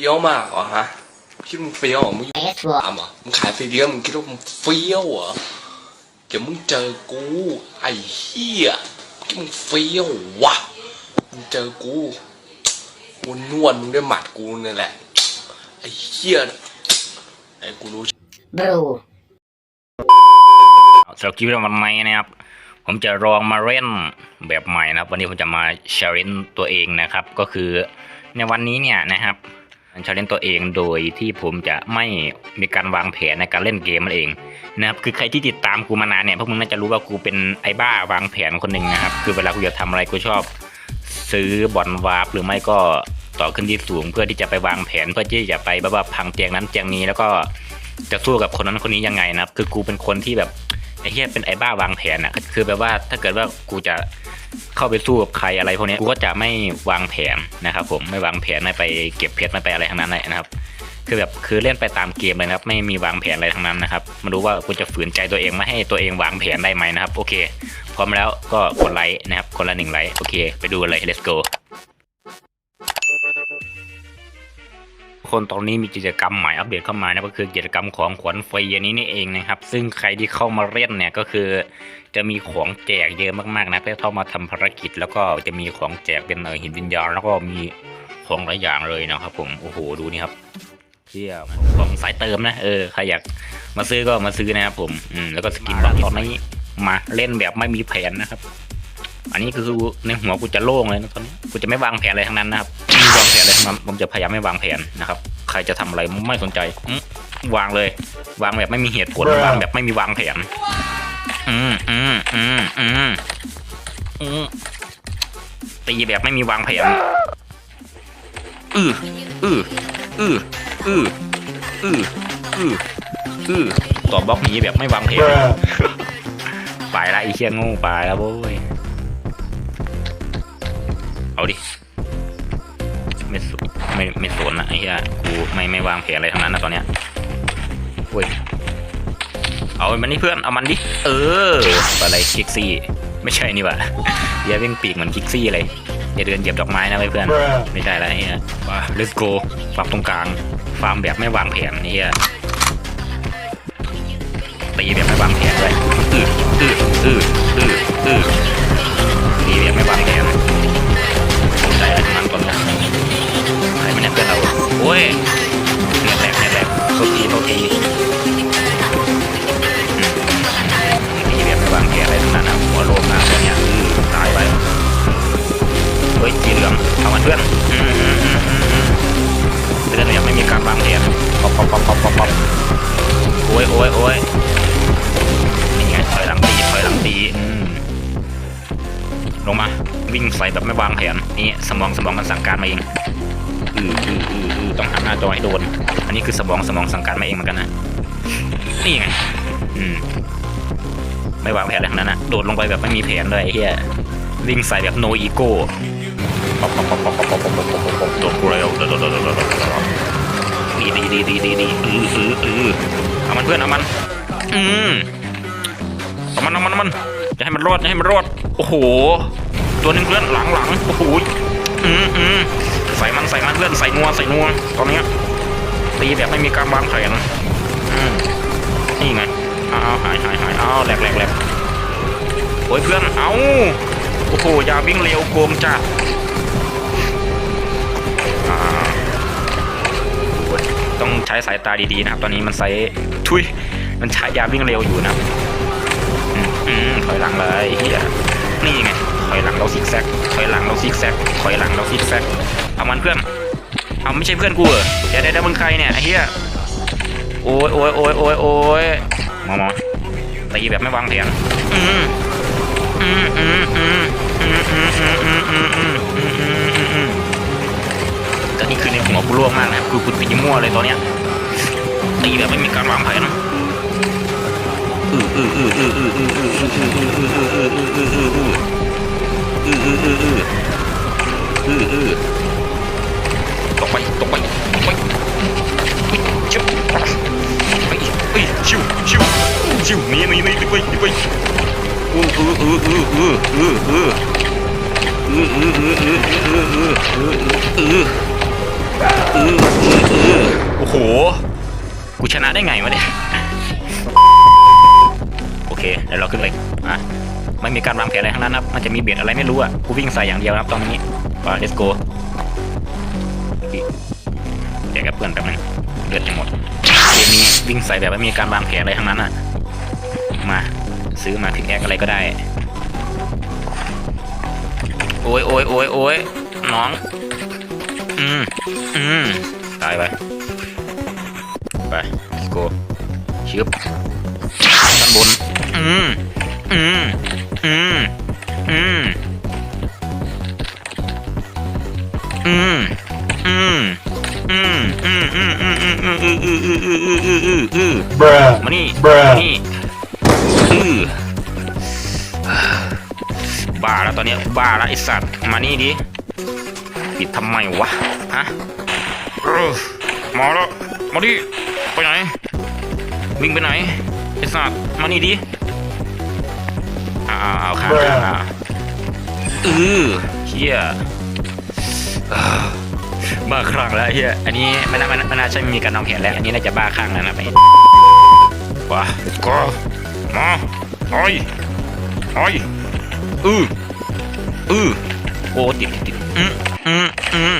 ฟี้ยวมากเหรอฮะคิดมึงเฟี้ยวเหรอมึงอยู่เอสทัวร์ตามเหรอมึงขายไฟเดียวมึงคิดว่ามึงเฟี้ยวเหรอเดี๋ยวมึงเจอกูไอ้เหี้ยคิดมึงเฟี้ยววะมึงเจอกูกูนวดมึงด้วยหมัดกูนี่แหละไอ้เหี้ยไอ้กูรู้บรูสำหรับคลิปวันนี้นะครับ ผมจะลองมาเล่นแบบใหม่นะครับ วันนี้ผมจะมาชาเลนตัวเองนะครับ ก็คือในวันนี้เนี่ยนะครับ ชาเลนตัวเองโดยที่ผมจะไม่มีการวางแผนในการเล่นเกมมันเองนะครับคือใครที่ติดตามกูมานานเนี่ยพวกมึงน่าจะรู้ว่ากูเป็นไอ้บ้าวางแผนคนหนึ่งนะครับคือเวลากูจะทำอะไรกูชอบ ซื้อบอลวาร์ปหรือไม่ก็ต่อขึ้นที่สูงเพื่อที่จะไปวางแผนเพื่อที่จะไปแบบว่าพังเตียงนั้นเตียงนี้แล้วก็จะสู้กับคนนั้นคนนี้ยังไงนะครับ คือกูเป็นคนที่แบบ ไอ้เหี้ยเป็นไอ้บ้าวางแผนอะคือแบบว่าถ้าเกิดว่ากูจะเข้าไปสู้กับใครอะไรพวกนี้กูก็จะไม่วางแผนนะครับ ผมไม่วางแผนไม่ไปเก็บเพชรไม่ไปอะไรทั้งนั้นเลยนะครับ คือแบบคือเล่นไปตามเกมเลยนะครับ ไม่มีวางแผนอะไรทั้งนั้นนะครับมาดูว่ากูจะฝืนใจตัวเองไม่ให้ตัวเองวางแผนได้ไหมนะครับ โอเค พร้อมแล้วก็กดไลค์นะครับคนละหนึ่งไลค์โอเค ไปดูเลย let's go คนตอนนี้มีกิจกรรมใหม่อัปเดตเข้ามานะก็คือกิจกรรมของขวัญฟรีอันนี้นี่เองนะครับ ซึ่งใครที่เข้ามาเล่นเนี่ยก็คือ จะมีของแจกเยอะมากๆนะเพื่อเข้ามาทำภารกิจ แล้วก็จะมีของแจกเป็นเออหินวิญญาณแล้วก็มีของหลายอย่างเลยนะครับ ผมโอ้โหดูนี่ครับเที่ยของสายเติมนะเออใครอยากมาซื้อก็มาซื้อนะครับผมอืมแล้วก็สกินบัตรตอนนี้มาเล่นแบบไม่มีแผนนะครับ อันนี้คือในหัวกูจะโล่งเลยนะตอนนี้กูจะไม่วางแผนอะไรทั้งนั้นนะครับไม่วางแผนอะไรทั้งนั้นผมจะพยายามไม่วางแผนนะครับ ใครจะทำอะไรไม่สนใจอื้อวางเลย วางแบบไม่มีเหตุผลวางแบบไม่มีวางแผนอืมอืมอืมอืมอืมตีแบบไม่มีวางแผนอืออืออืออืออืออืออือต่อบล็อกหนีแบบไม่วางแผนไปละไอีเชี่ยโงูไปแล้วโว้ย เอาดิ ไม่สนไม่ไม่สนนะไอ้เหี้ยกูไม่ไม่วางแผนอะไรทั้งนั้นนะตอนเนี้ยเว้ยเอามันนี่เพื่อนเอามันดิ เอออะไรคิกซี่ ไม่ใช่นี่หว่าอย่าเว่งปีกเหมือนคิกซี่เลยอย่าเดินเหยียบดอกไม้นะเว้ยเพื่อน ไม่ได้แล้วไอ้เหี้ยว้า let's go ฟาร์มตรงกลาง ฟาร์มแบบไม่วางแผนไอ้เหี้ยตีแบบไม่วางแผนด้วยอืออืออืออืออือตีแบบไม่วางแผน งมา วิ่งใส่แบบไม่วางแผนนี่สมองสมองมันสั่งการมาเองอืออืออือต้องหันหน้าจอให้โดน อันนี้คือสมองสมองสั่งการมาเองเหมือนกันนะนี่ไงอืมไม่วางแผนอะไรทั้งนั้นนะโดดลงไปแบบไม่มีแผนเลยเฮียวิ่งใส่แบบโนอีโก้ตกเร็วดีดีดีดีดีดีอืออืออือเอามันเพื่อนเอามันอืมเอามันเอามันเอามัน จะให้มันรอดจะให้มันรอดโอ้โห ตัวนึงเพื่อนหลังหลังโอ้โหอืมอืมใส่มันใส่มันเพื่อนใส่นัวใส่นัวตอนนี้ตีแบบไม่มีการวางแผนอืมนี่ไงเอาเอาหายหายหายเอาแหลกแหลกแหลกโอ้ยเพื่อนเอาโอ้โหอย่าวิ่งเร็วโกงจ้าต้องใช้สายตาดีๆนะครับ ตอนนี้มันใส่ทุยมันใช้ยาวิ่งเร็วอยู่นะครับ อืมถอยหลังเลยเฮียนี่ไงถอยหลังเราซิกแซกถอยหลังเราซิกแซกถอยหลังเราซิกแซกเอามันเพื่อนเอาไม่ใช่เพื่อนกูเหรอเดี๋ยวเดี๋ยวเดี๋ยวมึงใครเนี่ยเหี้ยโอ้ยโอ้ยโอ้ยโอ้ยโอ้ยมอมอตีแบบไม่วางแผนอืมอืมอืมอืมอืมอืมอืมอืมอืมอืมอืมอืมอืมก็นี่คือในหัวกูร่วงมากนะครับคือกูตีมั่วเลยตอนเนี้ยตีแบบไม่มีการวางแผน ตกไปตกไปตกไปชิวไปไปชิวชิวชิวนี่นี่นี่ไปไปไปอืออืออืออืออืออืออืออืออืออืออืออืออืออืออืออือโหกูชนะได้ไงวะเนี่ย เคเดี๋ยวเราขึ้นเลยอะไม่มีการวางแผนอะไรทั้งนั้นครับมันจะมีเบียดอะไรไม่รู้อะกูวิ่งใส่อย่างเดียวนะครับตอนนี้ไป let's go เดี๋ยวกับเพื่อนแป๊บนึงเลือดจะหมดเกมนี้วิ่งใส่แบบไม่มีการวางแผนอะไรทั้งนั้นอะมาซื้อมาพิกแอคอะไรก็ได้ โอ้ยโอ้ยโอ้ยโอ้ยน้อง อืมอืมตายไปไป let's go ชึบด้านบน อืมอืมอืมอืมอืมอืมอืมอืมอืมอืมอืมอืมอืมอืมอืมอืมอืมอืมอืมมานี่มานี่อือบ้าแล้วตอนนี้บ้าแล้วไอสัตว์มานี่ดิปิดทำไมวะฮะเออมาแล้วมาดิไปไหนวิ่งไปไหนไอสัตว์มานี่ดิ อาวอ้าวข้างข้างอะเออเฮียเอ้อบ้าคลั่งแล้วเฮียอันนี้ไม่น่าไม่น่าไม่น่าใช่มีการวางแผนแล้ว อันนี้น่าจะบ้าคลั่งแล้วนะไปว้าก็มาไอ้ไอ้อืออือโอ้ติดติดอืมอืมอืม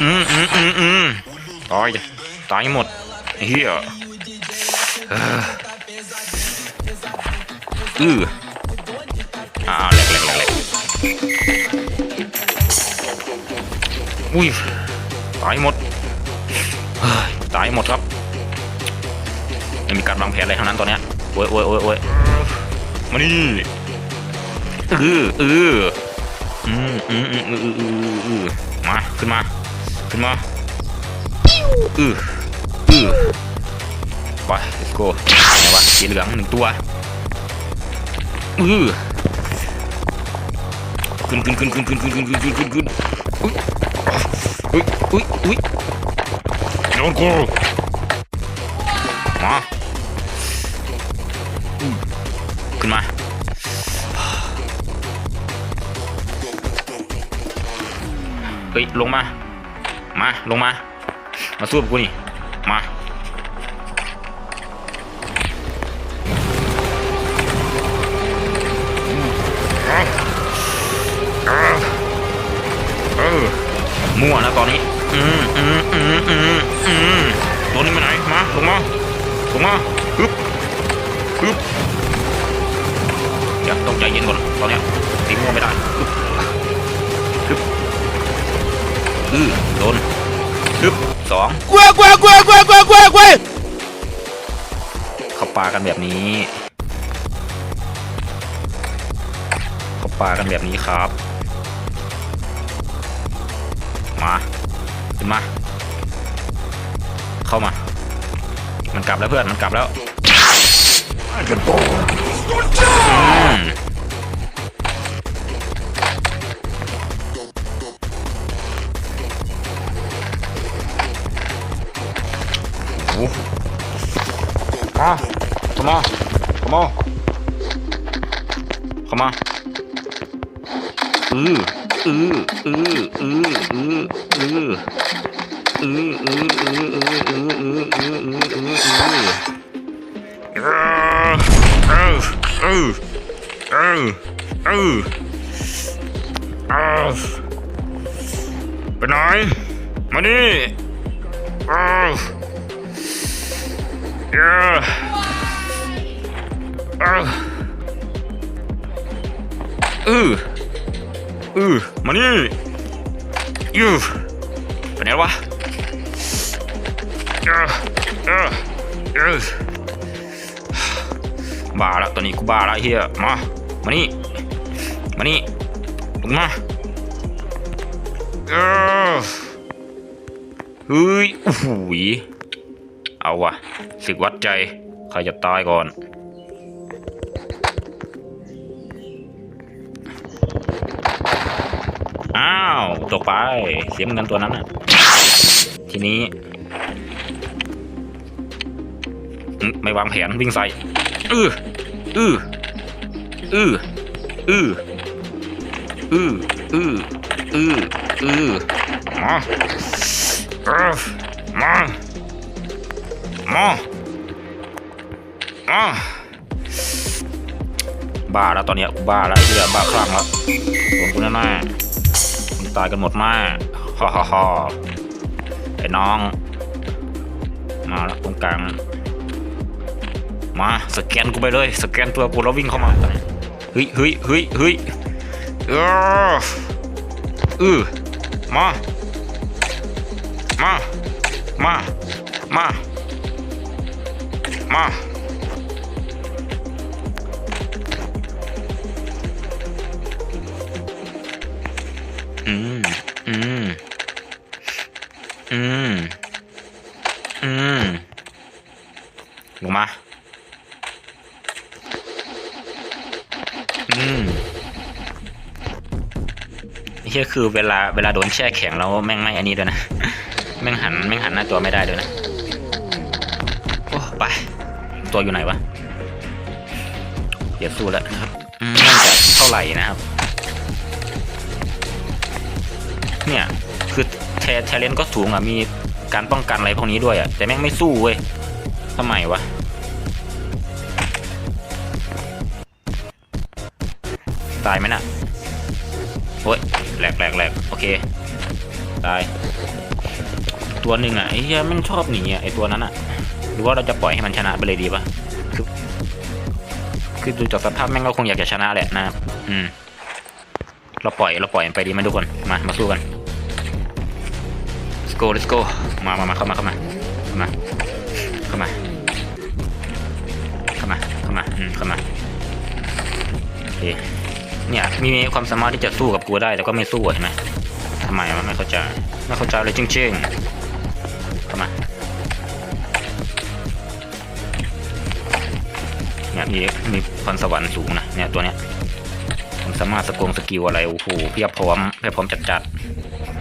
อืมอืมอืมอืมตายตายหมดเฮียเออ อืออ่าแหลกแหลกแหลกแหลกอุ้ยตายหมดตายหมดครับไม่มีการวางแผนอะไรทั้งนั้นตอนเนี้ยโอ้ยโอ้ยโอ้ยโอ้ยมานี่เออเอออืมอืมอืมอืมอืมอืมอืมมาขึ้นมา ขึ้นมาเออเออไป let's go ไหนวะสีเหลืองหนึ่งตัวเออ ขึ้นขึ้นขึ้นขึ้นขึ้นขึ้นขึ้นขึ้นขึ้นขึ้นอุ้ยอุ้ยอุ้ยอุ้ยโดนกูมาขึ้นมาเฮ้ยลงมา มาลงมา มาสู้กับกูนี่ มาฮึบฮึบเดี๋ยวต้องใจเย็นก่อนตอนเนี้ยตีมั่วไม่ได้ฮึบฮึบอือโดนฮึบสองกว้ากว้ากว้ากว้ากว้ากว้ากว้าเขาปากันแบบนี้เขาปากันแบบนี้ครับ มาขึ้นมา เข้ามา มันกลับแล้วเพื่อนมันกลับแล้วอืมโอ้มาเข้ามาเข้ามาเข้ามาอืออืออืออืออือ อืออืออืออืออืออืออืออืออืออืออืออืออืออืออืออไปไหนมานี่อ้าวเย้อ้าวอืออือมานี่ยูไปไหนวะ บ้าละตอนนี้กูบ้าละเฮียมา มานี่ มานี่ลงมาเออเฮ้ยโอ้โหเอาวะศึกวัดใจ ใครจะตายก่อนอ้าวตกไป เสียเหมือนกันตัวนั้นน่ะ ทีนี้ ไม่วางแผนวิ่งใส่อืออืออืออืออืออืออืออือมาเออมามาอ่าบ้าแล้วตอนนี้บ้าแล้วไอ้เหี้ยบ้าคลั่งแล้วโดนกูแน่ๆมึงตายกันหมดมาฮ่าฮ่าฮ่าไอ้น้อง มาแล้วตรงกลาง มาสแกนกูไปเลยสแกนตัวกูแล้ววิ่งเข้ามาเฮ้ยเฮ้ยเฮ้ยเฮ้ยเออเออมามามามามาอืม อืม อืม ลงมา อืม เฮียคือเวลาเวลาโดนแช่แข็งแล้วแม่งไม่อันนี้ด้วยนะ แม่งหันแม่งหันหน้าตัวไม่ได้ด้วยนะ โอ้ไป ตัวอยู่ไหนวะเดี๋ยวสู้แล้วนะครับน่าจะเท่าไหร่นะครับ เนี่ยคือแทแทเลนก็สูงอะมีการป้องกันอะไรพวกนี้ด้วยอะแต่แม่งไม่สู้เว้ยทำไมวะตายไหมน่ะโอ้ย แหลกแหลกแหลกโอเคตายตัวหนึ่งอะไอ้เหี้ยมันชอบหนีอะไอ้ตัวนั้นอะหรือว่าเราจะปล่อยให้มันชนะไปเลยดีปะคือคือดูจากสภาพแม่งก็คงอยากจะชนะแหละนะอืมเราปล่อยเราปล่อยไปดีไหมทุกคนมามาสู้กัน let's go let's go มามามาเข้ามาเข้ามาเข้ามาเข้ามาเข้ามาเข้ามาอืมเข้ามาโอเค เนี่ยมีความสามารถที่จะสู้กับกูได้แต่ก็ไม่สู้เห็นไหมทำไมวะไม่เข้าใจไม่เข้าใจเลยจริงๆเข้ามาเนี่ยมีมีพรสวรรค์สูงนะเนี่ยตัวเนี้ยผมสามารถสกงสกิลอะไรโอ้โหเพียบพร้อมเพียบพร้อมจัดจัด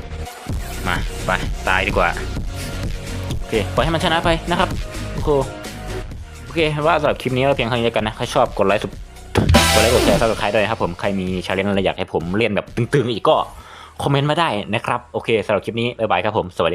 ๆมาไปตายดีกว่าโอเคปล่อยให้มันชนะไปนะครับโอ้โหโอเคว่าสำหรับคลิปนี้ก็เพียงเท่านี้แล้วกันนะใครชอบกดไลค์สุด ดไลค์กดแชร์ซับสไครต์ด้วยนะครับผมใครมีชาเลนจ์อะไรอยากให้ผมเล่นแบบตึงๆอีกก็คอมเมนต์มาได้นะครับ โอเคสำหรับคลิปนี้ บ๊ายบายครับผม สวัสดี